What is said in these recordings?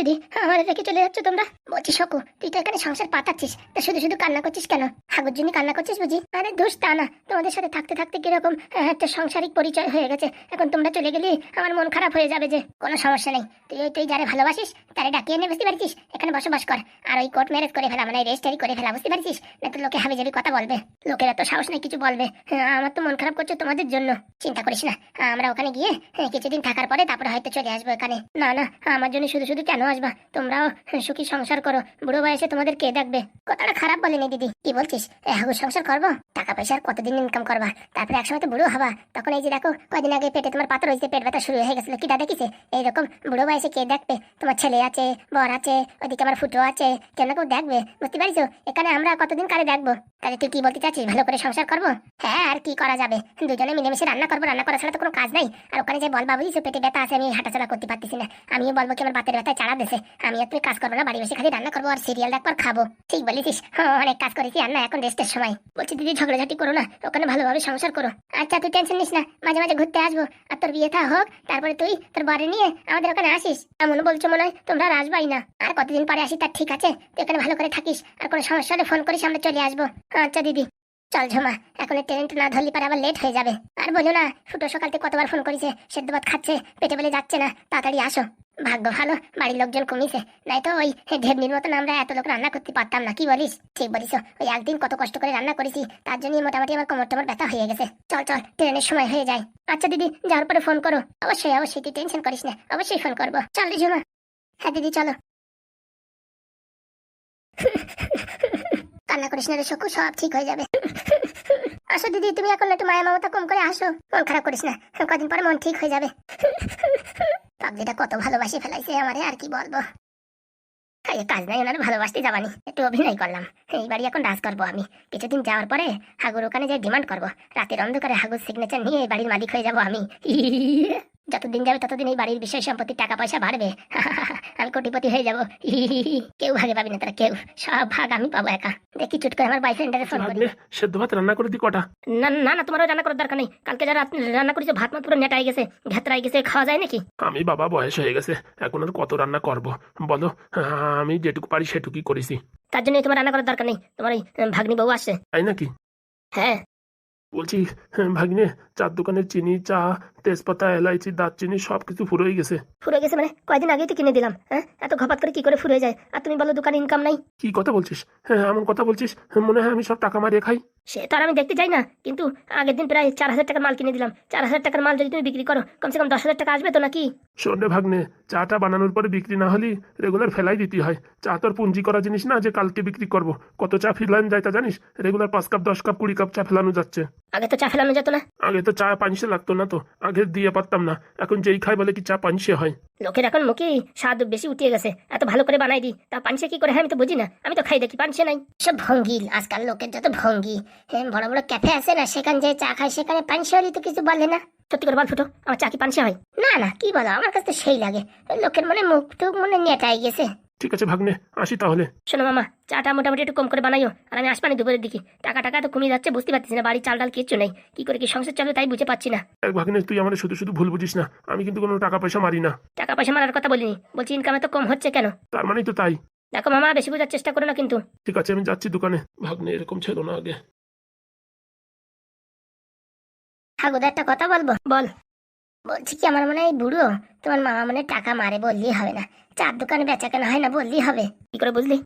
দিদি আমার রেখে চলে যাচ্ছ তোমরা? বলছি শকু তুই তো এখানে সংসার পাতাচ্ছিস তা শুধু শুধু কান্না করছিস কেন? হাগুর জন্য কান্না করছিস বুঝি? আরে দোষ তা না তোমাদের সাথে থাকতে থাকতে কীরকম আহ, একটা সাংসারিক পরিচয় হয়ে গেছে। এখন তোমরা চলে গেলে আমার মন খারাপ হয়ে যাবে যে কোনো সমস্যা নেই। তুই ওই তুই যারে ভালোবাসিস তারা ডাকিয়ে এনে বুঝতে পারছিস? এখানে বসবাস কর আর ওই কোর্ট ম্যারেজ করে ফেলা মানে রেজিস্টারি করে ফেলা বুঝতে পারছিস? না তো লোকে হাবি যাবি কথা বলবে লোকেরা তো সাহস নেই কিছু বলবে হ্যাঁ, আমার তো মন খারাপ করছে তোমাদের জন্য। চিন্তা করিস না আমরা ওখানে গিয়ে হ্যাঁ, কিছুদিন থাকার পরে তারপরে হয়তো চলে আসব এখানে। না না আমার জন্য শুধু শুধু কেন আসবা, তোমরাও সুখী সংসার করো। বুড়ো বয়সে তোমাদের কে দেখবে? কথাটা খারাপ বলেনি, দিদি। কি বলছিস? এ হাগুর সংসার করব? টাকা পয়সা আর কতদিন ইনকাম করবা? তারপরে একসময় তো বুড়ো হবা। তখন এই যে দেখো, কয়দিন আগে পেটে তোমার পাথর হয়েছে পেট ব্যথা শুরু হয়ে গেছিল। কিটা দেখিছে? এইরকম বুড়ো বয়সে কে দেখবে? তোমার ছেলে আছে, বর আছে ওদিকে আমার ফুটো আছে। কেউ না কেউ দেখবে। বুঝতে পারছ? এখানে আমরা কতদিন কারে দেখব? তাহলে তুই কি বলতে চাচ্ছিস? ভালো করে সংসার করব? হ্যাঁ আর কি করা যাবে? দুজনে মিলেমিশে রান্না করব। রান্না করা ছাড়া তো কোনো কাজ নাই। আর ওখানে যে বলবা বুঝিস পেটে ব্যথা আছে, আমি হাঁটাচলা করতে পারতেছি না। আমিও বলব কি আমার বাতের ব্যথায় চাড়া দেশে আমি তুমি কাজ করব না বাড়ি বসে খালি রান্না করব আর সিরিয়াল দেখব আর খাব। ঠিক বলেছিস। হ্যাঁ, অনেক কাজ করেছি আর না এখন রেস্টের সময়। বলছি দিদি ঝগড়াঝাটি করো না ওখানে ভালোভাবে সংসার করো। আচ্ছা তুই টেনশন নিস না মাঝে মাঝে ঘুরতে আসব। আর তোর বিয়ে থা হোক তারপরে তুই তোর বাড়ি নিয়ে আমাদের ওখানে আসিস। এমন বলছো মনে হয় তোমরা আর আসবাই না। আর কতদিন পরে আসি তার ঠিক আছে তুই এখানে ভালো করে থাকিস। আর কোনো সমস্যা হলে ফোন করিস আমরা চলে আসব। আচ্ছা দিদি। চল ঝুমা এখন এই ট্রেনটা না ধরলি পারে আবার লেট হয়ে যাবে। আর বলো না ফুটো সকাল থেকে কতবার ফোন করেছে সেদ্ধ ভাত খাচ্ছে পেটে বেলে যাচ্ছে না তাড়াতাড়ি আসো। ভাগ্য ভালো, বাড়ির লোকজন কমিছে। নাই তো ওই ঢেবনির মতন আমরা এত লোক রান্না করতে পারতাম না, কি বলিস? ঠিক বলিস, ওই একদিন কত কষ্ট করে রান্না করেছি, তার জন্য মোটামুটি আমার কোমর টোমর ব্যথা হয়ে গেছে। চল চল, ট্রেনের সময় হয়ে যায়। আচ্ছা দিদি, যাওয়ার পরে ফোন করো। অবশ্যই অবশ্যই, তুই টেনশন করিস না, অবশ্যই ফোন করব। চল রে ঝুমা। হ্যাঁ দিদি, চলো। কান্না করিস না রে শকু সব ঠিক হয়ে যাবে। আসো দিদি, তুমি এখন একটু মায়া মমতা কম করে আসো। মন খারাপ করিস না, কদিন পরে মন ঠিক হয়ে যাবে। পাগলিটা কত ভালোবাসি ফেলাইছে আমারে, আর কি বলব? কাজ নাই ওনার ভালোবাসতে যাবানি, একটু অভিনয় করলাম। এই বাড়ি এখন ডান্স করব আমি। কিছুদিন যাওয়ার পরে হাগুর ওখানে যাই ডিমান্ড করব, রাতের অন্ধকারে হাগুর সিগনেচার নিয়ে এই বাড়ির মালিক হয়ে যাব আমি। যতদিন যাবে ততদিন এই বাড়ির বিষয় সম্পত্তি টাকা পয়সা বাড়বে। আমি কোটিপতি হয়ে যাব। কেউ ভাগে পাবি না তারা কেউ। সব ভাগ আমি পাবো একা। দেখি চুট করে আমার বয়ফ্রেন্ডারে ফোন করি। সেদ্ধ ভাত রান্না করে দি কটা? না না না তোমারও রান্না করার দরকার নেই। কালকে যারা রান্না করেছে ভাত মাত পুরো নেটাই গেছে। ভেতরাই গেছে খাওয়া যায় নাকি? আমি বাবা বয়স হয়ে গেছে এখন আর কত রান্না করব? বলো আমি যেটুকু পারি সেটুকুই করেছি। তার জন্য তোমার রান্না করার দরকার নেই। তোমার এই ভাগ্নি বউ আসছে। তাই নাকি? হ্যাঁ। বলছি হ্যাঁ, ভাগ্নে চার দোকানের চিনি চা তেজপাতা এলাইচি দারচিনি সব কিছু ফুরোই গেছে। ফুরে গেছে মানে? কয়দিন আগেই তো কিনে দিলাম হ্যাঁ? এত ঘপাত করে কি করে ফুরে যায়? আর তুমি বলো দোকানে ইনকাম নাই? কি কথা বলছিস? হ্যাঁ এমন কথা বলছিস মনে হয় আমি সব টাকা মারিয়ে খাই। সে তো আর আমি দেখতে চাই না। কিন্তু আগের দিন প্রায় চার হাজার টাকার মাল কিনে দিলাম। চার হাজার টাকার মাল যদি তুমি বিক্রি করো কমসে কম দশ হাজার টাকা আসবে তো নাকি? শোন রে ভাগ্নে চাটা বানানোর পরে বিক্রি না হলে রেগুলার ফেলাই দিতে হয়। চা তোর পুঞ্জি করা জিনিস না যে কালকে বিক্রি করব। কত চা ফেলানো যায় তা জানিস? রেগুলার পাঁচ কাপ দশ কাপ কুড়ি কাপ চা ফেলানো যাচ্ছে। আগে তো চা ফেলানো যেত না। আগে তো চা পাঁচশে লাগতো না তো। আগে দিয়ে পারতাম না। এখন যেই খাই বলে কি চা পাঁচশে হয়। লোকের এখন মুখে স্বাদ বেশি উঠিয়ে গেছে। এত ভালো করে বানাই দিই তা পানসে কি করে? হ্যাঁ আমি তো বুঝি না। আমি তো খাই দেখি পানসে নাই। সব ভঙ্গি আজকাল লোকের যত ভঙ্গি। হ্যাঁ, বড় বড় ক্যাফে আছে না সেখানে যে চা খায় সেখানে পানসে হলে তো কিছু বলে না। সত্যি করে বল ফুটো আমার চা কি পানসে হয়? না না কি বলো? আমার কাছে তো সেই লাগে। লোকের মনে মুখ টুক মনে নেটাই গেছে। ঠিক আছে ভাগ্নে আসি তাহলে। শোনো মামা চাটা মোটামুটি একটু কম করে বানাইও আর আমি আসবানি দুপুরের দিকে। টাকা টাকা তো কমিয়ে যাচ্ছে বুঝতে পারছিস না বাড়ি চাল ডাল কিচ্ছু নেই। কি করে কি সংসার চলে তাই বুঝে পারছি না। এক ভাগ্নে তুই আমার শুধু শুধু ভুল বুঝিস না আমি কিন্তু কোনো টাকা পয়সা মারি না। টাকা পয়সা মারার কথা বলিনি বলছি ইনকামে তো কম হচ্ছে কেন? তার মানেই তো তাই। দেখো মামা বেশি বোঝার চেষ্টা করো না কিন্তু। ঠিক আছে আমি যাচ্ছি দোকানে। ভাগ্নে এরকম ছিল না আগে। হাগুদা একটা কথা বলব? বল। বলছি কি আমার মনে হয় বুড়ো তোমার মামা মনে টাকা মারে বললেই হবে না। চার দোকানে বেচা কেনা হয় না বললেই হবে। কি করে বুঝলি?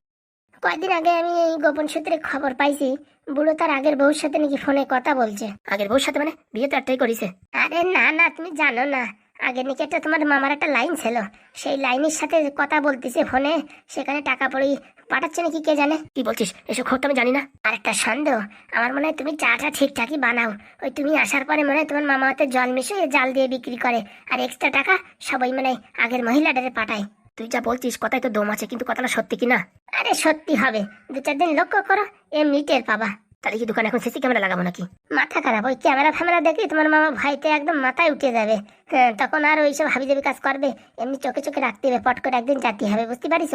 কয়েকদিন আগে আমি এই গোপন সূত্রে খবর পাইছি বুড়ো তার আগের বউর সাথে নাকি ফোনে কথা বলছে। আগের বউর সাথে মানে? বিয়ে তো একটাই করেছে। আরে না না তুমি জানো না। আগে নাকি একটা তোমার মামার একটা লাইন ছিল। সেই লাইনের সাথে কথা বলতেছে ফোনে সেখানে টাকা পড়ে পাঠাচ্ছে নাকি কে জানে? কি বলছিস? এসব খবর তো আমি জানি না। আর একটা সন্দেহ আমার মনে হয় তুমি চাটা ঠিকঠাকই বানাও। ওই তুমি আসার পরে মনে হয় তোমার মামা হাতে জল মিশিয়ে জাল দিয়ে বিক্রি করে। আর এক্সট্রা টাকা সবাই মানে আগের মহিলাটারে পাঠায়। তুই যা বলছিস কথাই তো দম আছে, কিন্তু কথাটা সত্যি কিনা? আরে সত্যি হবে। দু চার দিন লক্ষ্য করো, এমনি টের পাবা। তাহলে কি দোকানে এখন সিসি ক্যামেরা লাগাবো নাকি? মাথা খারাপ, ওই ক্যামেরা ফ্যামেরা দেখি তোমার মামা ভাইতে একদম মাথায় উঠে যাবে। হ্যাঁ তখন আর ওইসব হাবি জাবি কাজ করবে, এমনি চোখে চোখে রাখতে হবে, পট করে একদিন জাতি হবে, বুঝতে পারিস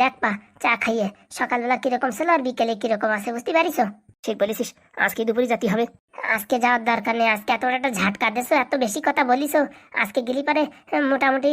দেখ পা, চা খাইয়ে, সকালবেলা কীরকম ছিল আর বিকেলে কীরকম আছে, বুঝতে পারিস ঠিক বলেছিস, আজকে দুপুরে যেতে হবে। আজকে যাওয়ার দরকার নেই, আজকে এত একটা ঝাটকা দেছো এত বেশি কথা বলিস আজকে গেলি পারে মোটামুটি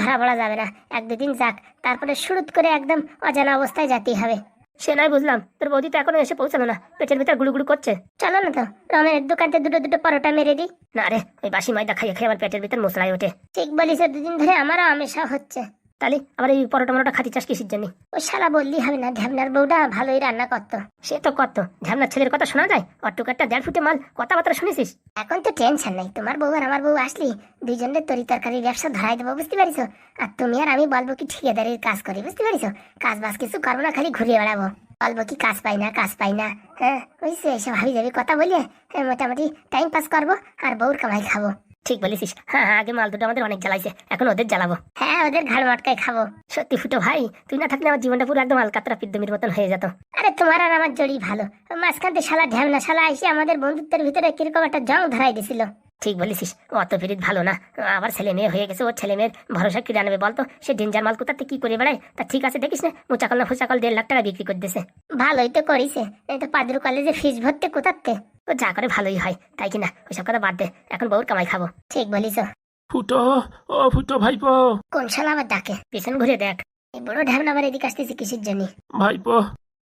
ধরা পড়া যাবে না। এক দুদিন যাক, তারপরে শুরুত করে একদম অজানা অবস্থায় যেতেই হবে। সে নয় বুঝলাম। তোর বৌদি তো এখনও এসে পৌঁছালো না। পেটের ভিতর গুড়ুগুড়ু করছে। চলো না তো রমের দোকানতে দুটো দুটো পরোটা মেরে দিই। না রে ওই বাসি ময়দা খাইয়ে খেয়ে আমার পেটের ভিতর মশলাই ওঠে। ঠিক বলিস দুদিন ধরে আমারও আমেশা হচ্ছে। তাহলে আবার এই পরোটা মরোটা খাতি চাস কিসের জন্য? ও শালা বললি হবে না ঢ্যামনার বউটা ভালোই রান্না করতো। সে তো করতো ঢ্যামনার ছেলের কথা শোনা যায়? অট্টুকারটা দেড় ফুটে মাল কথাবার্তা শুনেছিস? এখন তো টেনশন নাই তোমার বউ আর আমার বউ আসলি দুইজনের তরি তরকারি ব্যবসা ধরাই দেবো বুঝতে পারিস? আর তুমি আর আমি বলব কি ঠিকাদারির কাজ করি বুঝতে পারিস? কাজ বাজ কিছু করব না খালি ঘুরিয়ে বেড়াবো। বলব কি কাজ পাই না কাজ পাই না হ্যাঁ? বুঝছি এইসব হাবি যাবি কথা বলিয়ে হ্যাঁ, মোটামুটি টাইম পাস করব আর বউর কামাই খাব। ঠিক বলেছিস। হ্যাঁ হ্যাঁ, আগে মাল দুটো আমাদের অনেক জ্বালাইছে এখন ওদের জ্বালাবো। হ্যাঁ ওদের ঘাড় মাটকায় খাব। সত্যি ফুটো ভাই তুই না থাকলে আমার জীবনটা পুরো একদম আলকাতরা পিদ্দমির মতন হয়ে যেত। আরে তোমার আর আমার জড়ি ভালো। মাঝখানতে শালা ঢ্যামনা শালা এসে আমাদের বন্ধুত্বের ভিতরে কীরকম একটা জং ধরাই দিছিল। ঠিক বলেছিস। অত পিরিত ভালো না। আবার ছেলে মেয়ে হয়ে গেছে ওর ছেলে মেয়ের ভরসা কিনে আনবে বলতো? সে ডেঞ্জার মাল কোথাতে কি করে বেড়ায়? তা ঠিক আছে দেখিস না মুচাকল না ফুচাকল দেড় লাখ টাকা বিক্রি করে দিছে ভালোই তো করিছে এই তো পাদুর কলেজে ফিস ভরতে কোথাতে? ও যা করে ভালোই হয় তাই কিনা ওইসব কথা বাদ দে এখন বউর কামাই খাব। ঠিক বলিস। ফুটো ও ফুটো ভাইপো। কোন শালা আবার ডাকে? পিছন ঘুরে দেখ। এই বড় ঢ্যামনা আবার এদিকে আসতেছে কিসের জন্য? ভাইপো।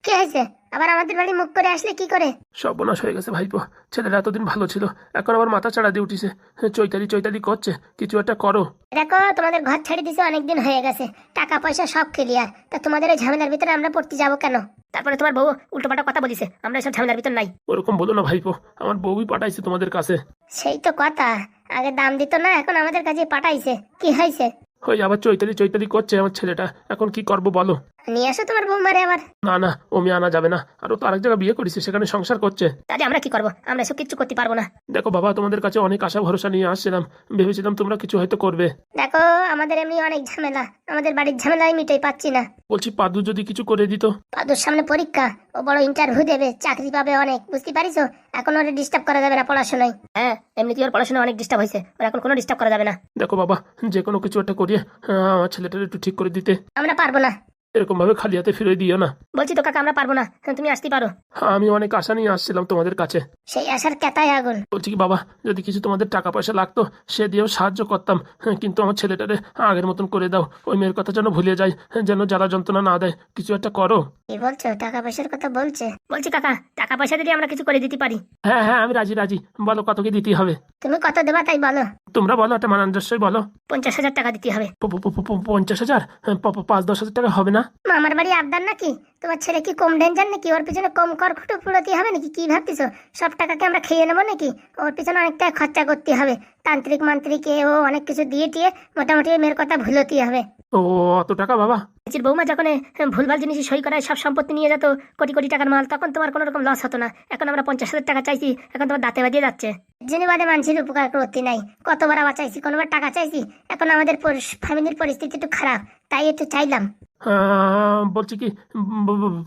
কি হয়েছে? আবার আমাদের বাড়ি মুখ করে আসলে কি করে? সর্বনাশ হয়ে গেছে ভাইপো। ছেলেরা এতদিন ভালো ছিল এখন আবার মাথা চাড়া দিয়ে উঠিছে। চৈতালি চৈতালি করছে কিছু একটা করো। দেখো তোমাদের ঘর ছেড়ে দিছে অনেকদিন হয়ে গেছে। টাকা পয়সা সব ক্লিয়ার তা তোমাদের এই ঝামেলার ভিতরে আমরা পড়তে যাব কেন? তারপরে তোমার বউ উল্টোপাল্টা কথা বলিছে আমরা এসব ঝামেলার ভিতর নাই। ওরকম বলো না ভাইপো আমার বউই পাঠাইছে তোমাদের কাছে। সেই তো কথা আগে দাম দিত না এখন আমাদের কাছে পাঠাইছে। কি হয়েছে? ওই আবার চৈতালি চৈতালি করছে আমার ছেলেটা এখন কি করব বলো? নিয়ে আসো তোমার বউ মারে আবার। না না ও মেয়ে আনা যাবে না। আর ও তো আরেক জায়গায় বিয়ে করেছে সেখানে সংসার করছে। তাহলে আমরা কি করব? আমরা এসব কিচ্ছু করতে পারব না। দেখো বাবা তোমাদের কাছে অনেক আশা ভরসা নিয়ে আসছিলাম। ভেবেছিলাম তোমরা কিছু হয়তো করবে। দেখো আমাদের এমনি অনেক ঝামেলা। আমাদের বাড়ির ঝামেলাই মিটাই পাচ্ছি না। বলছি পাদু যদি কিছু করে দিত। পাদুর সামনে পরীক্ষা। ও বড় ইন্টারভিউ দেবে। চাকরি পাবে অনেক। বুঝতে পারিস? এখন ওরে ডিস্টার্ব করা যাবে না পড়াশোনায়। হ্যাঁ এমনিতে ওর পড়াশোনা অনেক ডিস্টার্ব হয়েছে। ওর এখন কোনো ডিস্টার্ব করা যাবে না। দেখো বাবা যে কোনো কিছু একটা করিয়ে আহ, আমার ছেলেটার একটু ঠিক করে দিতে। আমরা পারব না। এরকম ভাবে খালি হাতে ফিরে দিও না। বলছি তো কাকা আমরা পারব না। হ্যাঁ, তুমি আসতে পারো। হ্যাঁ, আমি অনেক আশা নিয়ে আসছিলাম তোমাদের কাছে। সেই আশার কেতায় আগুন। বলছি কি বাবা যদি কিছু তোমাদের টাকা পয়সা লাগতো সে দিয়েও সাহায্য করতাম। হ্যাঁ, কিন্তু আমার ছেলেটারে আগের মতন করে দাও। ওই মেয়ের কথা যেন ভুলে যায় যেন জ্বালা যন্ত্রণা না দেয়। কিছু একটা করো। কি বলছো? টাকা পয়সার কথা বলছে। বলছি কাকা টাকা পয়সা দিলে আমরা কিছু করে দিতে পারি। হ্যাঁ হ্যাঁ আমি রাজি রাজি। বলো কত কি দিতে হবে? তুমি কত দেবা তাই বলো। তোমরা বলো একটা মানানজস্যই বলো। পঞ্চাশ হাজার টাকা দিতে হবে। পঞ্চাশ হাজার? পাঁচ দশ হাজার টাকা হবে না? মামার বাড়ি আবদার নাকি? তোমার ছেলে কি কম ডেঞ্জার নাকি? ওর পিছনে কম কর খুটো ফুড়োতে হবে নাকি? কি ভাবতেছো? সব টাকাকে আমরা খেয়ে নেব নাকি? ওর পিছনে অনেক টাকা খরচা করতে হবে। তান্ত্রিক মান্ত্রিক ও অনেক কিছু দিয়ে টিয়ে মোটামুটি মেয়ের কথা ভুলতে হবে। ও অত টাকা বাবা? নিজের বৌমা যখন ভুলভাল জিনিস সই করায় সব সম্পত্তি নিয়ে যেত কোটি কোটি টাকার মাল তখন তোমার কোনো রকম লস হতো না। এখন আমরা পঞ্চাশ হাজার টাকা চাইছি এখন তোমার দাঁতে বাজিয়ে যাচ্ছে। যিনি বাদে মানুষের উপকার করতে নাই। কতবার আবার চাইছি কোনোবার টাকা চাইছি এখন আমাদের ফ্যামিলির পরিস্থিতি একটু খারাপ তাই একটু চাইলাম। বলছি কি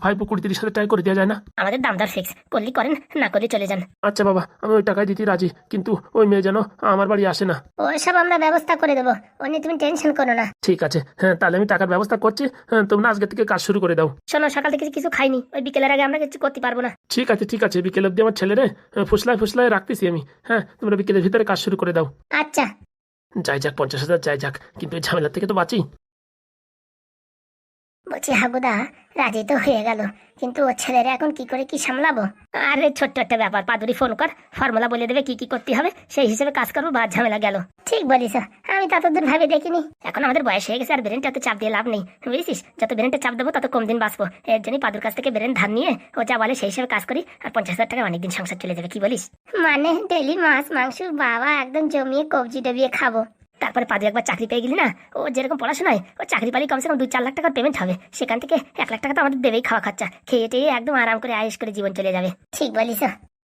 ভাইপো কুড়ি তিরিশ হাজার টাকা করে দেওয়া যায় না? আমাদের দামদার ফিক্স করলি করেন না করলে চলে যান। আচ্ছা বাবা আমি ওই টাকায় দিতে রাজি কিন্তু ওই মেয়ে যেন আমার বাড়ি আসে না। ওসব আমরা ব্যবস্থা করে দেবো ও নিয়ে তুমি টেনশন করো না। ঠিক আছে হ্যাঁ তাহলে আমি টাকার ব্যবস্থা করছি হ্যাঁ, তোমরা আজকে থেকে কাজ শুরু করে দাও। শোনো সকাল থেকে কিছু খাইনি ওই বিকেলের আগে আমরা কিছু করতে পারব না। ঠিক আছে ঠিক আছে বিকেল অব্দি আমার ছেলেরে আহ, ফুসলায় ফুসলায় রাখতেছি আমি। হ্যাঁ তোমরা বিকেলের ভিতরে কাজ শুরু করে দাও। আচ্ছা। যাই যাক পঞ্চাশ হাজার যাই যাক কিন্তু এই ঝামেলা থেকে তো বাঁচি। বলছি হাগুদা রাজি তো হয়ে গেল। কিন্তু ওর ছেলেরা এখন কি করে কি সামলাবো? আরে ছোট্ট একটা ব্যাপার, পাদুরি ফোন কর। ফর্মুলা বলে দেবে কি কি করতে হবে, সেই হিসেবে কাজ করব, বা ঝামেলা গেল। ঠিক বলিস, আমি ততদূর ভাবে দেখিনি। এখন আমাদের বয়স হয়ে গেছে, আর ব্রেনটাতে চাপ দিয়ে লাভ নেই। বুঝেছিস? যত ব্রেনটা চাপ দেবো, তত কম দিন বাঁচবো। এর জন্যই পাদুর কাছ থেকে ব্রেন ধার নিয়ে ও যা বলে সেই হিসেবে কাজ করি, আর পঞ্চাশ হাজার টাকা অনেকদিন সংসার চলে যাবে, কি বলিস? মানে ডেলি মাছ, মাংস, বাবা, একদম জমিয়ে কবজি ডবিয়ে খাব। তারপরে পাদু একবার চাকরি পেয়ে গেলি না ও যেরকম পড়াশোনায় ও চাকরি পালি কমসে কম দুই চার লাখ টাকার পেমেন্ট হবে। সেখান থেকে এক লাখ টাকা তো আমাদের দেবেই খাওয়া খরচা। খেয়ে টেয়ে একদম আরাম করে আয়েস করে জীবন চলে যাবে। ঠিক বলিস।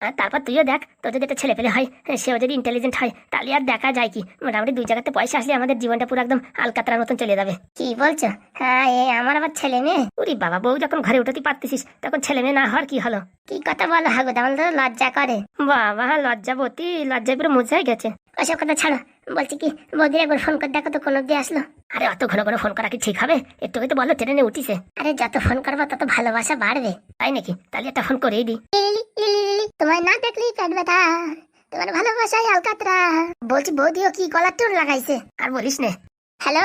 আর তারপর তুইও দেখ তোর যদি একটা ছেলে পেলে হয় সেও যদি ইন্টেলিজেন্ট হয় তাহলে আর দেখা যায় কি? মোটামুটি দুই জায়গাতে পয়সা আসলে আমাদের জীবনটা পুরো একদম আলকাতরার মতন চলে যাবে। কি বলছো? হ্যাঁ এ আমার আবার ছেলে মেয়ে? উরি বাবা বউ যখন ঘরে উঠতে পারতেছিস তখন ছেলে মেয়ে না হওয়ার কি হলো? কি কথা বলো হাগু আমার তো লজ্জা করে। বাবা লজ্জা লজ্জাবতী লজ্জায় পুরো মুজাই গেছে। ওসব কথা ছাড়ো। বলছি কি বৌদির একবার ফোন করে দেখো তো কোন অব্দি আসলো। আরে অত ঘন ঘন ফোন করা কি ঠিক হবে? একটু তো বলো ট্রেনে উঠিছে। আরে যত ফোন করব তত ভালোবাসা বাড়বে। তাই নাকি? তাহলে একটা ফোন করেই দি। তোমায় না দেখলেই পেট ব্যথা তোমার ভালোবাসায় আলকাতরা। বলছি বৌদিও কি গলার টোন লাগাইছে? আর বলিস নে। হ্যালো?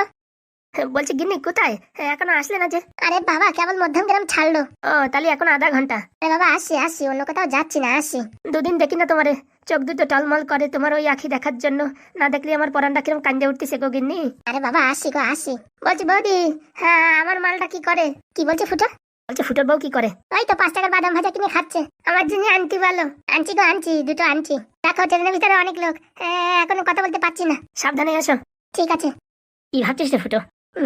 বলছি গিন্নি কোথায়? হ্যাঁ, এখনও আসলে না যে। আরে বাবা কেবল মধ্যম গ্রাম ছাড়লো। ও তাহলে এখন আধা ঘণ্টা। আরে বাবা আসি আসি অন্য কোথাও যাচ্ছি না আসি। দুদিন দেখি না তোমারে। চোখ দুটো টলমল করে তোমার ওই আখি দেখার জন্য। না দেখলে আমার পরানটা কিরম কান্দে উঠতেছে গো গিন্নি। আরে বাবা আসি গো আসি। বলছি বৌদি হ্যাঁ আমার মালটা কি করে? কি বলছে ফুটো? বলছে ফুটোর বউ কি করে? ওই তো পাঁচ টাকার বাদাম ভাজা কিনে খাচ্ছে। আমার জন্য আনতি ভালো আনছি গো আনছি দুটো আনছি। দেখো ট্রেনের ভিতরে অনেক লোক। এখনও কথা বলতে পারছি না। সাবধানে এসো। ঠিক আছে। কি ভাবছিস রে ফুটো?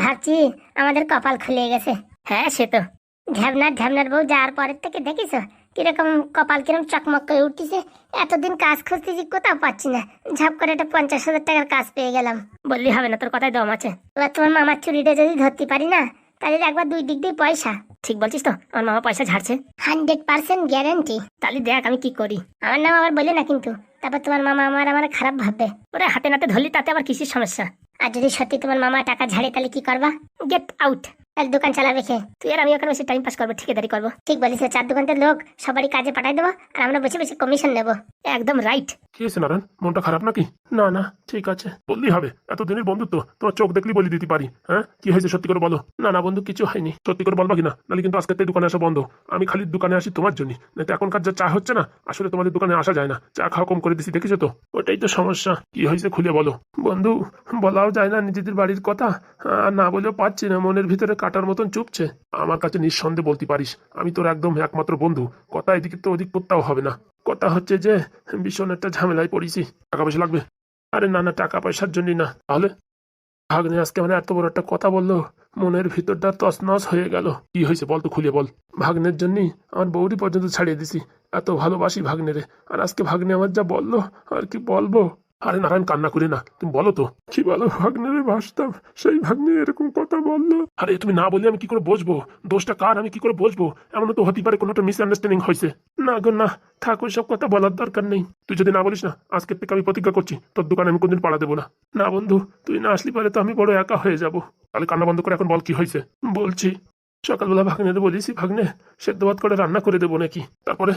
ভাবছি আমাদের কপাল খুলে গেছে। হ্যাঁ সে তো। ঢ্যাবনার ঢ্যাবনার বউ যাওয়ার পরের থেকে দেখিস? কীরকম কপাল কিরম চকমক করে উঠতেছে। এতদিন কাজ খুঁজতেছি কোথাও পাচ্ছি না। ঝাপ করে একটা পঞ্চাশ হাজার টাকার কাজ পেয়ে গেলাম। বললি হবে না তোর কথায় দম আছে। এবার তোমার মামার চুরিটা যদি ধরতে পারি না তাহলে একবার দুই দিক দিয়ে পয়সা। ঠিক বলছিস তো আমার মামা পয়সা ঝাড়ছে। Hundred percent guarantee. তাহলে দেখ আমি কি করি। আমার নাম আবার বলে না কিন্তু তারপর তোমার মামা আমার আমার খারাপ ভাববে। ওরে হাতে নাতে ধরলি তাতে আবার কিসের সমস্যা? আর যদি সত্যি তোমার মামা টাকা ঝাড়ে তাহলে কি করবা? গেট আউট তাহলে দোকান চালাবে খে তুই আর আমি ওখানে বসে টাইম পাস করব ঠিকাদারি করব। ঠিক বলিস চার দোকানটার লোক সবারই কাজে পাঠাই দেবো আর আমরা বসে বসে কমিশন নেব। একদম রাইট কি হয়েছে নারায়ণ? মনটা খারাপ নাকি? না না, ঠিক আছে। বললেই হবে, এতদিনের বন্ধুত্ব, তোমার চোখ দেখলেই বলে দিতে পারি হ্যাঁ? কি হয়েছে সত্যি করে বলো? না না বন্ধু, কিছু হয়নি। সত্যি করে বলবা কিনা? নাহলে কিন্তু আজকে দোকানে আসা বন্ধ। আমি খালি দোকানে আসি তোমার জন্য। না এখনকার যা চা হচ্ছে না, আসলে তোমাদের দোকানে আসা যায় না। চা খাওয়া কম করে দিছি, দেখেছ তো? ওটাই তো সমস্যা। কি হয়েছে খুলে বলো। বন্ধু, বলাও যায় না নিজেদের বাড়ির কথা। আর না বলেও পারছি না, মনের ভিতরে কাটার মতন চুপছে। আমার কাছে নিঃসন্দেহে বলতে পারিস, আমি তোর একদম একমাত্র বন্ধু। কথা এদিকে তো ওদিক করতেও হবে না। কথা হচ্ছে যে, ভীষণ একটা ঝামেলায় পড়েছি। টাকা পয়সা লাগবে? আরে না না, টাকা পয়সার জন্যই না। তাহলে? ভাগ্নে আজকে মানে এত বড় একটা কথা বলল, মনের ভিতরটা তছনছ হয়ে গেল। কি হয়েছে বল তো খুলে বল। ভাগ্নের জন্যই আমার বৌরি পর্যন্ত ছাড়িয়ে দিছি। এত ভালোবাসি ভাগ্নেরে। আর আজকে ভাগ্নে আমার যা বলল, আর কি বলব? আরে নারায়ণ কান্না করি না। তুমি বলো তো। কি বলো? ভাগ্নেরে ভাসতাম সেই ভাগ্নে এরকম কথা বলল। আরে তুমি না বললে আমি কি করে বসবো? দোষটা কার? আমি কি করে বসবো? এমন তো হতে পারে কোনো একটা মিসআন্ডারস্ট্যান্ডিং হয়েছে। না গো না। থাক সব কথা বলার দরকার নেই। তুই যদি না বলিস না আজকের থেকে আমি প্রতিজ্ঞা করছি তোর দোকানে আমি কোনদিন পাড়া দেবো না। না বন্ধু তুই না আসলি পারে তো আমি বড় একা হয়ে যাব। তাহলে কান্না বন্ধ করে এখন বল কি হয়েছে। বলছি সকালবেলা ভাগ্নে বলিসি ভাগ্নে সেদ্ধ ভাত করে রান্না করে দেবো নাকি? তারপরে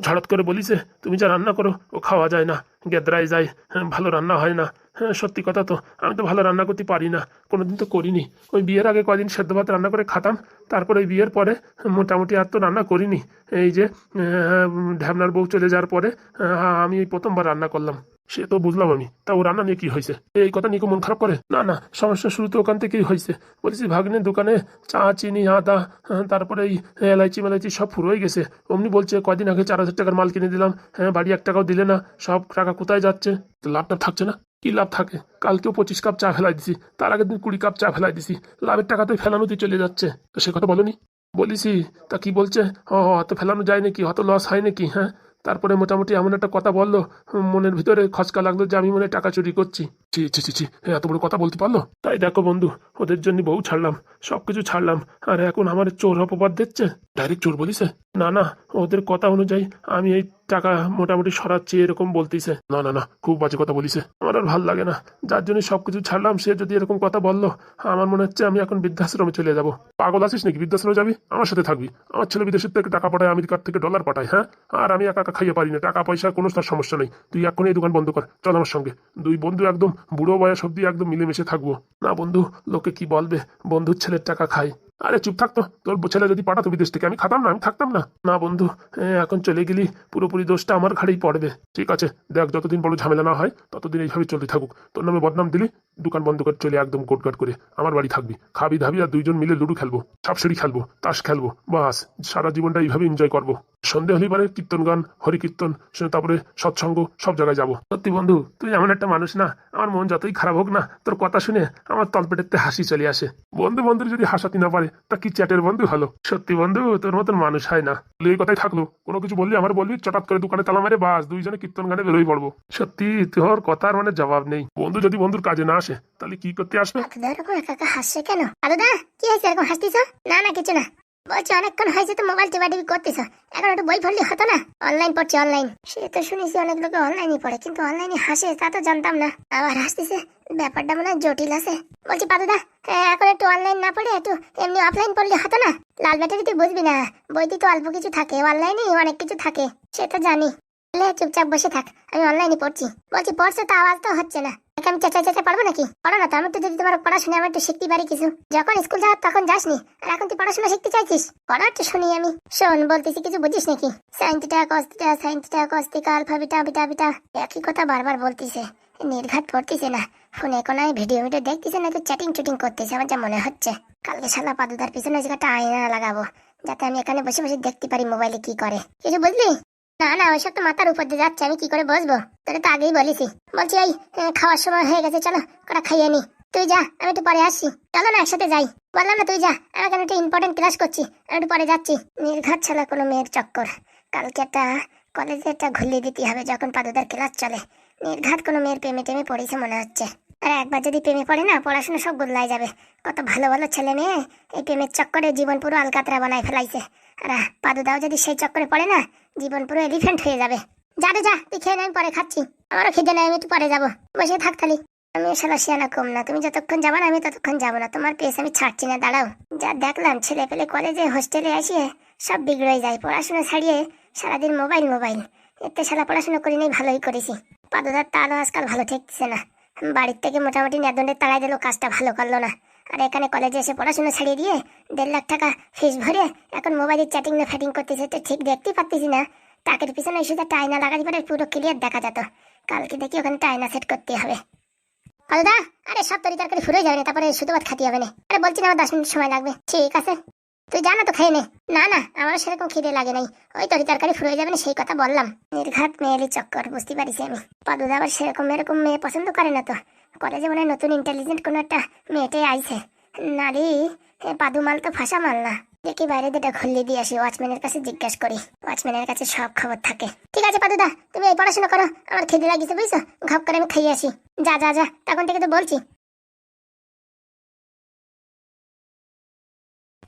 ঝড়ত করে বলিছে তুমি যা রান্না করো ও খাওয়া যায় না। গেদরায় যায় হ্যাঁ, ভালো রান্না হয় না। হ্যাঁ সত্যি কথা তো আমি তো ভালো রান্না করতে পারি না। কোনোদিন তো করিনি। ওই বিয়ের আগে কদিন সেদ্ধ ভাত রান্না করে খাতাম তারপরে ওই বিয়ের পরে মোটামুটি আর তো রান্না করিনি। এই যে আহ, ঢ্যাবনার বউ চলে যাওয়ার পরে আমি এই প্রথমবার রান্না করলাম। সে তো বুঝলাম আমি তা ও রান্না নিয়ে কি হয়েছে? এই কথা নিয়ে মন খারাপ করে? না না সমস্যা শুরু তো ওখান থেকেই হয়েছে। বলেছি ভাগ্নের দোকানে চা চিনি আদা হ্যাঁ, তারপরে এই এলাইচি মেলাইচি সব ফুরোই গেছে। অমনি বলছে কদিন আগে চার হাজার টাকার মাল কিনে দিলাম। হ্যাঁ বাড়ি এক টাকাও দিলে না সব টাকা কোথায় যাচ্ছে? লাভটা থাকছে না। কি লাভ থাকে? কালকেও পঁচিশ কাপ চা ফেলাই দিছি। তার আগের দিন কুড়ি কাপ চা ফেলাই দিছি। লাভের টাকা তো ফেলানোতেই চলে যাচ্ছে। তো সে কথা বলনি? বলিসি তা কি বলছে? ও অত ফেলানো যায় নাকি? অত লস হয় নাকি? হ্যাঁ? তারপরে মোটামুটি এমন একটা কথা বলল। মনের ভিতরে খচকা লাগল যে আমি মনে টাকা চুরি করছি। ছি ছি ছি ছি এত বড় কথা বলতে পারল? তাই দেখো বন্ধু, ওদের জন্য বউ ছাড়লাম সব কিছু ছাড়লাম। আর এখন আমার চোর অপবাদ দিচ্ছে? ডাইরেক্ট চোর বলিছে? না না, ওদের কথা অনুযায়ী আমি এই টাকা মোটামুটি সরাচ্ছি, এরকম বলতেছে। না না না, খুব বাজে কথা বলিছে। আমার আর ভালো লাগে না। যার জন্য সবকিছু ছাড়লাম, সে যদি এরকম কথা বলল, আমার মনে হচ্ছে আমি এখন বৃদ্ধাশ্রমে চলে যাব। পাগল আছিস নাকি? বৃদ্ধাশ্রমে যাবি? আমার সাথে থাকবি। আমার ছেলে বিদেশের থেকে টাকা পাঠায় আমেরিকার থেকে ডলার পাঠায় হ্যাঁ? আর আমি একা একা খাইয়ে পারি না। টাকা পয়সা, কোনো তার সমস্যা নেই। তুই এখন এই দোকান বন্ধ কর। চল আমার সঙ্গে। দুই বন্ধু একদম বুড়ো বয়স অব্দি একদম মিলেমিশে থাকব। না বন্ধু, লোকে কি বলবে? বন্ধুর ছেলের টাকা খায়। আরে চুপ থাকতো তোর ছেলে যদি পাঠাতো বিদেশ থেকে, আমি খাতাম না, আমি থাকতাম না। না বন্ধু এখন চলে গেলি, পুরোপুরি দোষটা আমার ঘাড়েই পড়বে। ঠিক আছে, দেখ, যতদিন বড় ঝামেলা না হয়, ততদিন এইভাবে চলতে থাকুক। তোর নামে বদনাম দিলি, দোকান বন্ধ করে চলে একদম গোটগাট করে আমার বাড়ি থাকবি। খাবি ধাবি আর দুইজন মিলে লুডু খেলব, সাপসিড়ি খেলব, তাস খেলব, বাস, সারা জীবনটা এইভাবে এনজয় করব। সন্ধে হলে পারে কীর্তন গান হরি কীর্তন সে তারপরে সৎসঙ্গ, সব জায়গায় যাব। সত্যি বন্ধু, তুই এমন একটা মানুষ না, আমার মন যতই খারাপ হোক না, তোর কথা শুনে আমার তলপেটেতে হাসি চলে আসে। বন্ধু বন্ধুর যদি হাসাতে না পারে তা কি চ্যাটের বন্ধু? হলো সত্যি বন্ধু, তোর মতন মানুষ হয় না। এই কথাই থাকল। কোনো কিছু বললি, আমার বলবি চটাত করে দোকানে তালা মারে বাস, দুইজনে কীর্তন গানে বেরোই পড়ব। সত্যি, তোর কথার মানে জবাব নেই। বন্ধু যদি বন্ধুর কাজে না আসে, তাহলে কি করতে আসবে? কেন? দাদা কি হয়েছে? এরকম হাসতিছ? না না, কিছু না। বলছি অনেকক্ষণ হয়েছে তো মোবাইল টেপা টিপি করতেছ। এখন একটু বই পড়লে হতো না? অনলাইন পড়ছি অনলাইন সে তো শুনেছি অনেক লোকে অনলাইনে পড়ে কিন্তু অনলাইনে হাসে তা তো জানতাম না। আবার হাসতেছে ব্যাপারটা মনে হয় জটিল আছে। বলছি হ্যাঁ, এখন একটু অনলাইন না পড়ে একটু এমনি অফলাইন পড়লে হতো না? লাল ব্যাটারি তুই বুঝবি না বইতে তো অল্প কিছু থাকে অনলাইনে অনেক কিছু থাকে সে তো জানি। চুপচাপ বসে থাক আমি অনলাইনে পড়ছি। বলছি পড়ছে তো আওয়াজ তো হচ্ছে না। আমি চেঁচা চেঁচা পারব নাকি? না যদি তোমার পড়াশোনা একটু শিখতে পারি কিছু। যখন স্কুল যাওয়ার তখন যাসনি, আর এখন তুই পড়াশোনা শিখতে চাইছিস? পড়া একটু শুনি আমি। শোন, বলতেছি কিছু বুঝিস নাকি? একই কথা বারবার বলতিছে। নির্ঘাত করতেছে না। ফোনে কোনো ভিডিও ভিডিও দেখতেছে না তো চ্যাটিং করতেছে, আমার যা মনে হচ্ছে। কালকে শালা পাদুদার পিছনে একটা আয়না লাগাবো, যাতে আমি এখানে বসে বসে দেখতে পারি মোবাইলে কি করে। কিছু বুঝলি? না না, ওইসব তো মাথার উপর দিয়ে যাচ্ছে, আমি কি করে বসবো? তোরে তো আগেই বলেছি। বলছি, এই খাওয়ার সময় হয়ে গেছে, চলো, কটা খাইয়ে নি। তুই যা, আমি একটু পরে আসছি। চলো না, একসাথে যাই। বললাম না তুই যা আমি এখানে একটা ইম্পর্টেন্ট ক্লাস করছি, আমি একটু পরে যাচ্ছি। নির্ঘাত ছাড়া কোনো মেয়ের চক্কর। কালকে একটা কলেজে একটা ঘুরিয়ে দিতে হবে, যখন পাদুদার ক্লাস চলে। নির্ঘাত কোনো মেয়ের প্রেমে টেমে পড়েছে মনে হচ্ছে। আর একবার যদি প্রেমে পড়ে না, পড়াশোনা সব বদলাই যাবে। কত ভালো ভালো ছেলে মেয়ে এই প্রেমের চক্করে জীবন পুরো আলকাতরা বানায় ফেলাইছে। আর পাদুদাও যদি সেই চক্করে পড়ে না, জীবন পুরো এলিফেন্ট হয়ে যাবে। যা যা, তুই খেয়ে আমি পরে খাচ্ছি। আমারও খিদে নেই, আমি একটু পরে যাব। বসে থাক তালি আমি সালা শিয়ানা কম না, তুমি যতক্ষণ যাব না, আমি ততক্ষণ যাব না। তোমার পেস আমি ছাড়ছি না, দাঁড়াও। যা দেখলাম, ছেলে পেলে কলেজে হোস্টেলে আসিয়ে সব বিগড়ে যায়, পড়াশোনা ছাড়িয়ে সারাদিন মোবাইল মোবাইল এতে সালা পড়াশোনা করি নাই, ভালোই করেছি। পাদুদার তালও আজকাল ভালো ঠেকছে না। বাড়ির থেকে মোটামুটি নেদনের তাড়াই দিল, কাজটা ভালো করল না। আর এখানে কলেজে এসে পড়াশোনা ছাড়িয়ে দিয়ে দেড় লাখ টাকা ফিস ভরে এখন মোবাইলে চ্যাটিং না ফ্যাটিং করতেছে তো ঠিক দেখতেই পারতেছি না। টাকের পিছনে এসে একটা আয়না লাগাতে পারে, পুরো ক্লিয়ার দেখা যেত। কালকে দেখি ওখানে একটা আয়না সেট করতে হবে। দাদা আরে সব তরি তরকারি ফুরে যাবে না, তারপরে শুধু ভাত খাতে হবে না। আরে বলছি না, আমার দশ মিনিট সময় লাগবে। ঠিক আছে। তুই জানা তো খেয়ে নে। না না আমার সেরকম খিদে লাগে নাই। ওই তরি তরকারি ফুরে যাবে না, সেই কথা বললাম। নির্ঘাত মেয়েলি চক্কর, বুঝতে পারিস আমি। পাদুদা আবার সেরকম এরকম মেয়ে পছন্দ করে না তো। কলেজে মনে নতুন ইন্টেলিজেন্ট কোনো একটা মেয়েটে আইছে। নারী পাদু মাল তো ফাঁসা মাল না। দেখি বাইরে দুটা খুললে দিয়ে আসি ওয়াচম্যানের কাছে জিজ্ঞাসা করি। ওয়াচম্যানের কাছে সব খবর থাকে। ঠিক আছে পাদুদা, তুমি এই পড়াশোনা করো, আমার খিদে লাগিছে বুঝছ? ঘপ করে আমি খাইয়ে আসি। যা যা যা, তখন থেকে তো বলছি।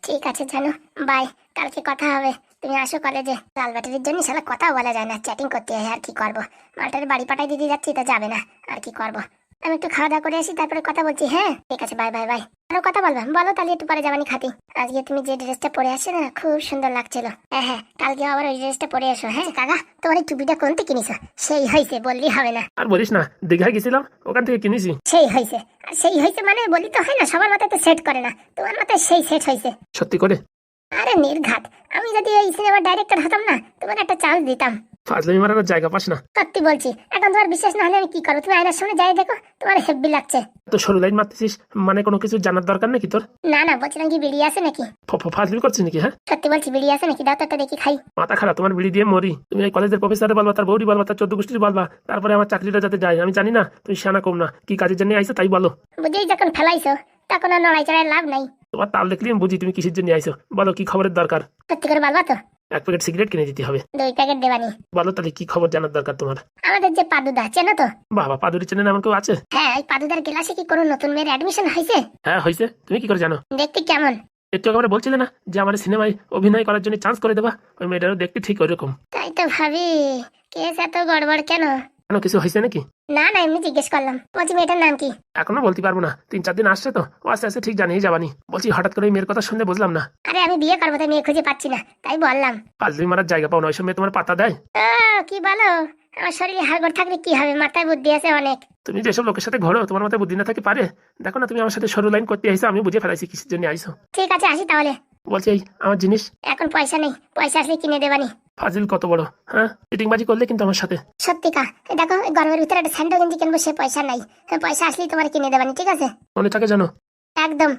ঠিক আছে জানো বাই কালকে কথা হবে। তুমি আসো কলেজে। লাল ব্যাটারির জন্য সালা কথাও বলা যায় না চ্যাটিং করতে হয়, আর কি করব? মালটার বাড়ি পাঠাই দিতে যাচ্ছি, তা যাবে না, আর কি করব? আমি একটু খাওয়া দাওয়া করে আসি তারপরে কথা বলছি হ্যাঁ? ঠিক আছে বাই বাই বাই আরও কথা বলবা? বলো তাহলে একটু পরে যাবানি খাতি। আজকে তুমি যে ড্রেসটা পরে আসছে না খুব সুন্দর লাগছিল। হ্যাঁ হ্যাঁ কালকে আবার ওই ড্রেসটা পরে এসো হ্যাঁ? কাকা তোমার এই টুপিটা কোনতে কিনেছো? সেই হয়েছে বললি হবে না। আর বলিস না দীঘায় গেছিলাম ওখান থেকে কিনেছি। সেই হয়েছে। আর সেই হয়েছে মানে বলি তো হয় না সবার মাথায় তো সেট করে না। তোমার মাথায় সেই সেট হয়েছে। সত্যি করে? আরে নির্ঘাত আমি যদি এই সিনেমার ডাইরেক্টর হতাম না তোমার একটা চান্স দিতাম। ফাজলামি মারার জায়গা পাস না। সত্যি বলছি এখন তোমার বিশ্বাস না হলে আমি কি করব? তুমি আয়নার সামনে যাই দেখো তোমার হেব্বি লাগছে। তো সরু লাইন মারতেছিস মানে কোনো কিছু জানার দরকার নাকি তোর? না না বলছিলাম কি বিড়ি আছে নাকি? করছিস নাকি হ্যাঁ? সত্যি বলছি বিড়ি আছে নাকি? দাও তো দেখি খাই। মাথা খারাপ তোমার বিড়ি দিয়ে মরি। তুমি এই কলেজের প্রফেসরে বলবা তার বৌরি বলবা তার চোদ্দ গোষ্ঠীর বলবা তারপরে আমার চাকরিটা যাতে যায় আমি জানি না তুমি সেনা কম না। কি কাজের জন্য আইসো তাই বলো। বুঝেই যখন ফেলাইছো তখন আর নড়াই চড়াই লাভ নাই। তোমার তাল দেখলি বুঝি তুমি কিসের জন্য আইসো বলো কি খবরের দরকার? সত্যি করে বলবা তো? এক প্যাকেট সিগারেট কিনে দিতে হবে। দুই প্যাকেট দেবানি। বলো তাহলে কি খবর জানার দরকার তোমার? আমাদের যে পাদুদা চেনো তো? বাবা পাদুরি চেনেন আমার কেউ আছে? হ্যাঁ এই পাদুদার ক্লাসে কি কোনো নতুন মেয়ের অ্যাডমিশন হয়েছে? হ্যাঁ হয়েছে। তুমি কি করে জানো? দেখতে কেমন? একটু আগে বলছিলে না যে আমার সিনেমায় অভিনয় করার জন্য চান্স করে দেবা? ওই মেয়েটারও দেখতে ঠিক ওরকম। তাই তো ভাবি কেস এত গড়বড় কেন? কেন কিছু হয়েছে নাকি? না না এমনি জিজ্ঞেস করলাম। বলছি মেয়েটার নাম কি? এখনও বলতে পারব না। তিন চার দিন আসছে তো। ও আস্তে আস্তে ঠিক জানিয়ে যাবানি। বলছি হঠাৎ করে মেয়ের কথা শুনে বুঝলাম না। আরে আমি বিয়ে করব তাই মেয়ে খুঁজে পাচ্ছি না। তাই বললাম। পাঁচদিন মারার জায়গা পাও না ওই সময় তোমার পাতা দেয়? কি বলো? আমার শরীরে হাড়গড় থাকলে কি হবে? মাথায় বুদ্ধি আছে অনেক। তুমি যেসব লোকের সাথে ঘোরো তোমার মাথায় বুদ্ধি না থাকে পারে। দেখো না তুমি আমার সাথে সরু লাইন করতে আইসো আমি বুঝে ফেলাইছি কিসের জন্য আইসো ঠিক আছে আসি তাহলে। বলছি এই আমার জিনিস। এখন পয়সা নেই পয়সা আসলে কিনে দেবানি। ফাজিল কত বড় হ্যাঁ? চিটিংবাজি করলে কিন্তু আমার সাথে। সত্যি কা দেখো এই গরমের ভিতরে একটা স্যান্ডো গেঞ্জি কিনবো সে পয়সা নাই। হ্যাঁ, পয়সা আসলেই তোমার কিনে দেবানি ঠিক আছে? মনে থাকে জানো? একদম।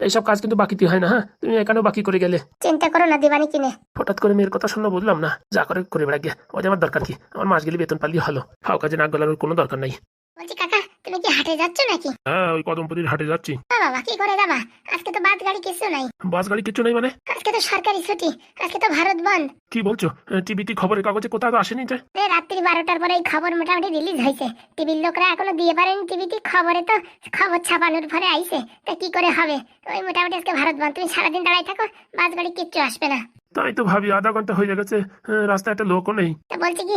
এইসব কাজ কিন্তু বাকিতে হয় না হ্যাঁ? তুমি এখানেও বাকি করে গেলে। চিন্তা করো না দেবানি কিনে। হঠাৎ করে মেয়ের কথা শুনে বুঝলাম না। যা করে করে বেড়া গিয়ে। ওদের আমার দরকার কি? আমার মাস গেলে বেতন পালিয়ে হলো। ফাও কাজে নাক গলানোর কোনো দরকার নাই। বলছি হাঁটা যাচ্ছ নাকি? হ্যাঁ ওই কদমপুরির হাটে যাচ্ছি। ও বাবা কি করে যাবা আজকে তো বাদ গাড়ি কিছু নাই। বাস গাড়ি কিছু নেই মানে? আজকে তো সরকারি ছুটি আজকে তো ভারত বন্ধ। কি বলছো? টিভিতে খবরের কাগজে কোথাও তো আসেনি যে? এই রাত্রি বারোটার পরে এই খবর মোটামুটি রিলিজ হয়েছে। টিভির লোকরা এখনও দিয়ে পারেনি টিভিতে খবরে তো খবর ছাপানোর পরে আইছে। তা কি করে হবে? ওই মোটামুটি আজকে ভারত বন্ধ তুমি সারাদিন দাঁড়াই থাকো বাস গাড়ি কিচ্ছু আসবে না। তাই তো ভাবি আধা ঘণ্টা হয়ে গেছে রাস্তায় একটা লোকও নেই। বলছি কি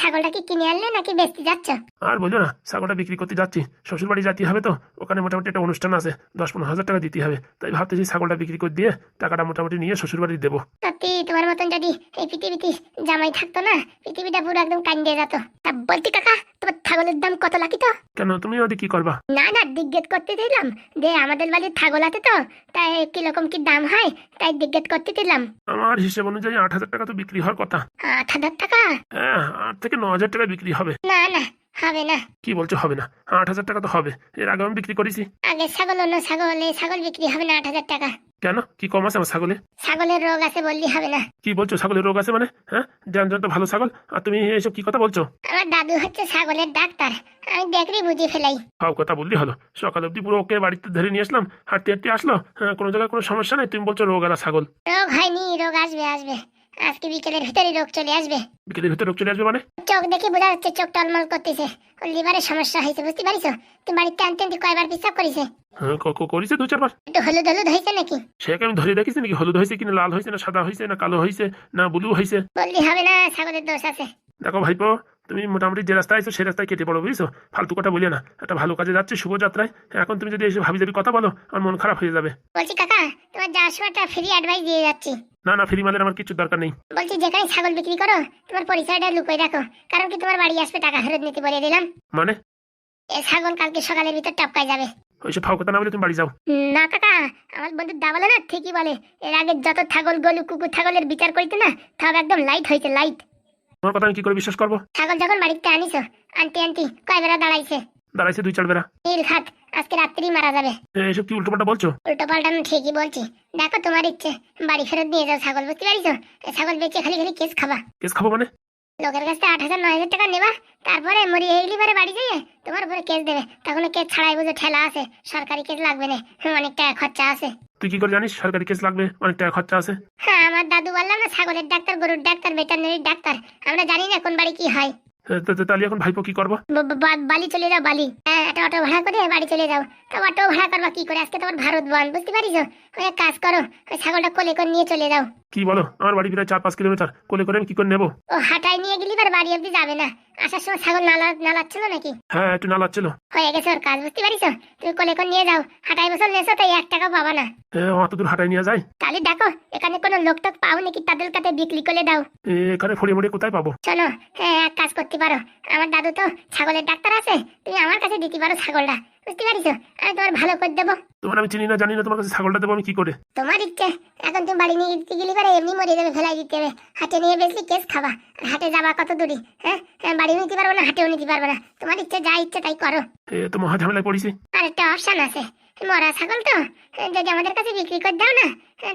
ছাগলটা কি কিনে আনলে নাকি বেচতে যাচ্ছ? আর বলছো না ছাগলটা বিক্রি করতে যাচ্ছি। শ্বশুর বাড়ি যেতে হবে তো ওখানে মোটামুটি একটা অনুষ্ঠান আছে দশ পনেরো হাজার টাকা দিতে হবে। তাই ভাবতেছি ছাগলটা বিক্রি করে দিয়ে টাকাটা মোটামুটি নিয়ে শ্বশুর বাড়ি দেবো। সত্যি তোমার মতন যদি এই পৃথিবীতে জামাই থাকতো না পৃথিবীটা পুরো একদম কান্দিয়ে যেত। তা বলছি কাকা তোমার ছাগলের দাম কত লাকি তো? কেন তুমি ওদি কি করবা? না না দিগ্গেট করতে দিলাম যে আমাদের বাড়ির ছাগল আছে তো তাই কীরকম কি দাম হয় তাই দিগ্গেট করতে দিলাম আমার হিসেব অনুযায়ী আট হাজার টাকা তো বিক্রি হওয়ার কথা। আট হাজার টাকা? হ্যাঁ আট থেকে ন হাজার টাকা বিক্রি হবে। না না হবে না। কি বলছো হবে না? আট হাজার টাকা তো হবে। এর আগে আমি বিক্রি করেছি। আগে ছাগল অন্য ছাগল এই ছাগল বিক্রি হবে না আট হাজার টাকা। কেন? কি কম আছে আমার ছাগলে? ছাগলের রোগ আছে বললি হবে না। কি বলছো? ছাগলের রোগ আছে মানে? হ্যাঁ? জ্ঞান জ্ঞান তো ভালো ছাগল? আর তুমি এইসব কি কথা বলছো? আমার দাদু হচ্ছে ছাগলের ডাক্তার। আমি দেখলি বুঝে ফেলাই। সব কথা বললি হলো। সকাল অব্দি পুরো ওকে বাড়িতে ধরে নিয়ে আসলাম। হাঁটতে হাঁটতে আসলো। হ্যাঁ কোনো জায়গায় কোনো সমস্যা নেই? তুমি বলছো রোগ আলা ছাগল। রোগ হয়নি রোগ আসবে আসবে। আজকে বিকেলের ভিতরে রোগ চলে আসবে। বিকেলের ভিতরে রোগ চলে আসবে মানে? চোখ দেখে বোঝা যাচ্ছে চোখ টলমল করতেছে। ওর লিভারের সমস্যা হয়েছে বুঝতে পারিস তুমি বাড়িতে আনতে আনতে কয়বার পিসাব করেছে? হ্যাঁ করেছে দু চারবার। একটু হলুদ হলুদ হয়েছে নাকি? সেকে আমি ধরে দেখেছি নাকি? হলুদ হয়েছে কিনা লাল হয়েছে না সাদা হয়েছে না কালো হয়েছে না ব্লু হয়েছে? বললি হবে না ছাগলের দোষ আছে। দেখো ভাইপো তুমি মোটামুটি যে রাস্তায় আছো সেই রাস্তায় কেটে পড়ো বুঝছ? ফালতু কথা বলিয়ে না। একটা ভালো কাজে যাচ্ছে শুভযাত্রায়। এখন তুমি যদি এসে ভাবি যাবি কথা বলো আমার মন খারাপ হয়ে যাবে। বলছি কাকা তোমার যাওয়ার সময় একটা ফ্রি অ্যাডভাইস দিয়ে যাচ্ছি। না না ফ্রি মালের আমার কিছু দরকার নেই। বলছি যেখানে ছাগল বিক্রি করো তোমার পরিচয়টা লুকিয়ে রাখো কারণ কি তোমার বাড়ি আসবে টাকা ফেরত নিতে বলে দিলাম। মানে? এ ছাগল কালকে সকালের ভিতর টপকায় যাবে। ওইসব ফাও কথা না বলে তুমি বাড়ি যাও। না কাকা আমার বন্ধু না ঠিকই বলে। এর আগে যত ছাগল গলু কুকুর ছাগলের বিচার করিতে না সব একদম লাইট হয়েছে লাইট তোমার কথা আমি কি করে বিশ্বাস করব? ছাগল যখন বাড়িতে আনিছো আন্টি আন্টি কয় বেড়া দাঁড়াইছে? দাঁড়াইছে দুই চার বেলা নীল খাত আজকে রাত্রি মারা যাবে। এসব কি উল্টো পাল্টা বলছো? উল্টো পাল্টানো ঠিকই বলছি। দেখো তোমার ইচ্ছে বাড়ি ফেরত নিয়ে যাও ছাগল বুঝতে পারিছো ছাগল বেচে খালি খালি কেস খাবা। কেস খাব মানে? লোকের কাছে আট হাজার নয় হাজার টাকা নেবা তারপরে মরিয়ে এলি পরে বাড়ি যেয়ে তোমার উপরে কেস দেবে। তখন কেস ছাড়াই বুঝে ঠেলা আছে সরকারি কেস লাগবে না অনেক টাকা খরচা আছে। তুই কি করে জানিস? সরকারি কেস লাগবে অনেক টাকা খরচা আছে। হ্যাঁ আমার দাদু বললাম না ছাগলের ডাক্তার গরুর ডাক্তার ভেটেরিনারি ডাক্তার। আমরা জানি না কোন বাড়ি কি হয়। তাহলে এখন ভাইপো কি করব? বালি চলে যাও বালি। হ্যাঁ একটা অটো ভাড়া করে বাড়ি চলে যাও। তো অটো ভাড়া করবা কি করে? আজকে তোমার ভারত বন বুঝতে পারিস? এক কাজ করো ওই ছাগলটা কোলে করে নিয়ে চলে যাও। কি বলো? আমার বাড়ি প্রায় চার পাঁচ কিলোমিটার। কোলে করে আমি কি করে নেব? ও হাঁটায় নিয়ে গেলি এবার বাড়ি অব্দি যাবে না। আসার সময় ছাগল নালা নালাচ্ছিল নাকি? হ্যাঁ একটু নালাচ্ছিল। হয়ে গেছে ওর কাজ বুঝতে পারিস তুমি কোলে করে নিয়ে যাও। হাঁটাই বছর নেছো তাই এক টাকা পাবা না। হ্যাঁ অত দূর হাঁটাই নিয়ে যায়? তাহলে দেখো এখানে কোনো লোক টোক পাও নাকি? তাদের কাছে বিক্রি করে দাও। এখানে ফড়িয়ে মরিয়ে কোথায় পাবো? শোনো হ্যাঁ এক কাজ করতে পারো। আমার দাদু তো ছাগলের ডাক্তার আছে। তুমি আমার কাছে দিতে পারো ছাগলটা। বুঝতে পারিস আমি তোমার ভালো করে দেবো। তোমার আমি চিনি না জানি না তোমার কাছে ছাগলটা দেবো আমি কি করে? তোমার ইচ্ছে। এখন তুমি বাড়ি নিয়ে দিতে গেলে পারে এমনি মরে যাবে ফেলাই দিতে হবে। হাটে নিয়ে বেশি কেস খাবা। হাটে যাবা কত দূরে হ্যাঁ? বাড়িও নিতে পারব না হাটেও নিতে পারব না। তোমার ইচ্ছে যা ইচ্ছে তাই করো। এ তো মহা ঝামেলায় পড়েছি। আর একটা অপশন আছে। মরা ছাগল তো? যদি আমাদের কাছে বিক্রি করে দাও না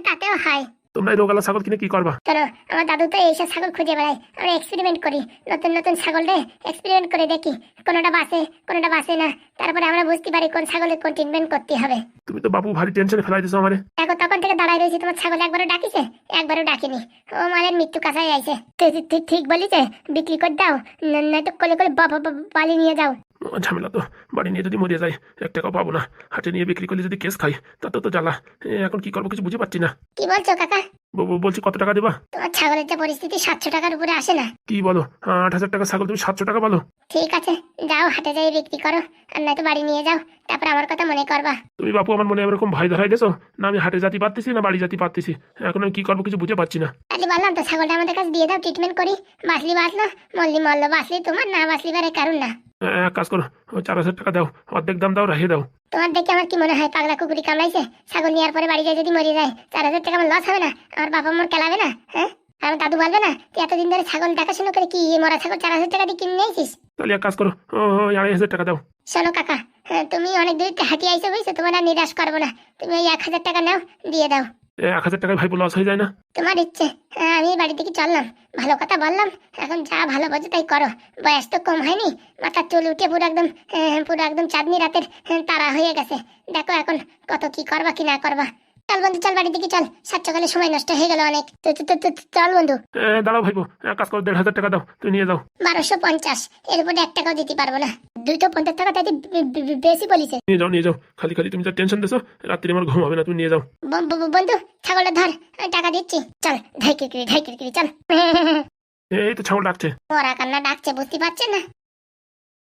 তাতেও হয়। তোমরা এই রোগালা ছাগল কিনে কি করবা? চলো আমার দাদু তো এইসব ছাগল খুঁজে বেড়ায়। আমরা এক্সপেরিমেন্ট করি। নতুন নতুন ছাগল রে এক্সপেরিমেন্ট করে দেখি। কোনোটা বাসে কোনোটা বাসে না। তারপরে আমরা বুঝতে পারি কোন ছাগলের কোন ট্রিটমেন্ট করতে হবে। তুমি তো বাবু ভারী টেনশনে ফেলাই দিছো আমারে। দেখো তখন থেকে দাঁড়ায় রয়েছে। তোমার ছাগল একবারও ডাকিছে? একবারও ডাকেনি। ও মালের মৃত্যু কাছাই আইছে। তুই ঠিক বলিছে বিক্রি করে দাও। নয়তো কোলে বা- বালি নিয়ে যাও। ঝামেলা তো। বাড়ি নিয়ে যদি মরিয়ে যায় এক টাকাও পাবো না। হাটে নিয়ে বিক্রি করলে যদি কেস খাই তাতে তো জ্বালা। এখন কি করব কিছু বুঝে পাচ্ছি না। কি বলছো, কাকা? বলছি কত টাকা দেবা? তোমার ছাগলের যে পরিস্থিতি সাতশো টাকার উপরে আসে না। কি বলো? আট হাজার টাকা ছাগল তুমি সাতশো টাকা বলো। ঠিক আছে যাও হাটে যাই বিক্রি করো। আর নয়তো বাড়ি নিয়ে যাও তারপর আমার কথা মনে করবা। তুমি বাপু আমার মনে এরকম ভয় ধরাই দিয়েছ না আমি হাটে জাতি পারতেছি না বাড়ি জাতি পারতেছি। এখন আমি কি করব কিছু বুঝে পাচ্ছি না। তাহলে বললাম তো ছাগলটা আমাদের কাছে দিয়ে দাও ট্রিটমেন্ট করি। বাঁচলি বাঁচলো মরলি মরলো বাঁচলি তোমার না বাঁচলি বারে কারণ না। এক কাজ করো চার হাজার টাকা দাও অর্ধেক দাম দাও রাখিয়ে দাও। তোমার দেখে আমার কি মনে হয় পাগলা কুকুরি কামড়াইছে? ছাগল নেওয়ার পরে বাড়ি যায় যদি মরে যায় চার হাজার টাকা আমার লস হবে না আমার বাবা মোর কেলাবে না হ্যাঁ? আমার দাদু বলবে না? তুই এতদিন ধরে ছাগল দেখাশোনা করে কি মরা ছাগল চার হাজার টাকা দিয়ে কিনে নিয়েছিস? তাহলে এক কাজ করো আড়াই হাজার টাকা দাও। শোনো কাকা হ্যাঁ, তুমি অনেক দূর হাঁটিয়ে আইসো বুঝছ তোমার আর নিরাশ করব না। তুমি ওই এক হাজার টাকা নাও দিয়ে দাও। এক হাজার টাকায় ভাইপো লস হয়ে যায় না? তোমার ইচ্ছে। হ্যাঁ, আমি বাড়ি থেকে চললাম। ভালো কথা বললাম। এখন যা ভালো বোঝো তাই করো। বয়স তো কম হয়নি। মাথার চুল উঠে পুরো একদম পুরো একদম চাঁদনি রাতের তারা হয়ে গেছে। দেখো এখন কত কি করবা কি না করবা। চল বন্ধু চল বাড়ি থেকে চল। সাত সকালে সময় নষ্ট হয়ে গেল অনেক। চল বন্ধু। দাঁড়াও ভাইপো। কাজ করো দেড় হাজার টাকা দাও। তুই নিয়ে যাও। বারোশো পঞ্চাশ। এর উপরে এক টাকাও দিতে পারব না। দুইশো পঞ্চাশ টাকা তাই বেশি বলিছে। নিয়ে যাও নিয়ে যাও। খালি খালি তুমি যা টেনশন দেছো রাত্রি আমার ঘুম হবে না তুমি নিয়ে যাও। বন্ধু ছাগলটা ধর টাকা দিচ্ছি। চল ধাই কিরকিরি ধাই কিরকিরি চল। এই তো ছাগল ডাকছে। ওরা কান্না ডাকছে বুঝতে পারছেন না?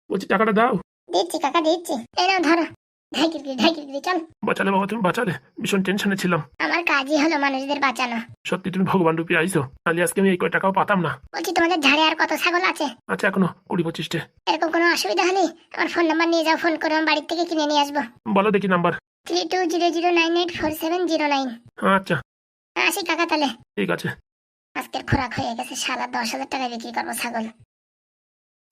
বলছি টাকাটা দাও। দিচ্ছি কাকা দিচ্ছি। এই নাও ধরো। ধাই কিরকিরি ধাই কিরকিরি চল। বাঁচালে বাবা তুমি বাঁচালে। ভীষণ টেনশনে ছিলাম। আমার কাজই হলো মানুষদের বাঁচানো। সত্যি তুমি ভগবান রূপে আইছো। তাহলে আজকে আমি এই কয় টাকাও পাতাম না। বলছি তোমাদের ঝাড়ে আর কত ছাগল আছে? আচ্ছা এখনও কুড়ি পঁচিশটে এরকম কোনো অসুবিধা হলে আমার ফোন নাম্বার নিয়ে যাও ফোন করে আমার বাড়ির থেকে কিনে নিয়ে আসব। বলো দেখি number three two zero zero nine eight four seven zero nine আচ্ছা। আসি কাকা তাহলে। ঠিক আছে। আজকের খোরাক হয়ে গেছে সারা দশ হাজার টাকায় বিক্রি করব ছাগল।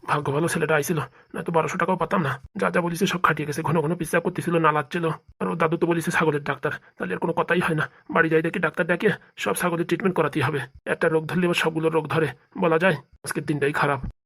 ভাগ্য ভালো ছেলেটা আইছিল। না তো বারোশো টাকাও পাতাম না। যা যা বলিছে সব খাটিয়ে গেছে। ঘন ঘন পিসা করতেছিল না লাগছিল আর ও দাদু তো বলিছে ছাগলের ডাক্তার। তাহলে আর কোনো কথাই হয় না। বাড়ি যাই দেখি ডাক্তার ডাকে, সব ছাগলের ট্রিটমেন্ট করাতেই হবে। একটা রোগ ধরলে সবগুলো রোগ ধরে। বলা যায়, আজকের দিনটাই খারাপ।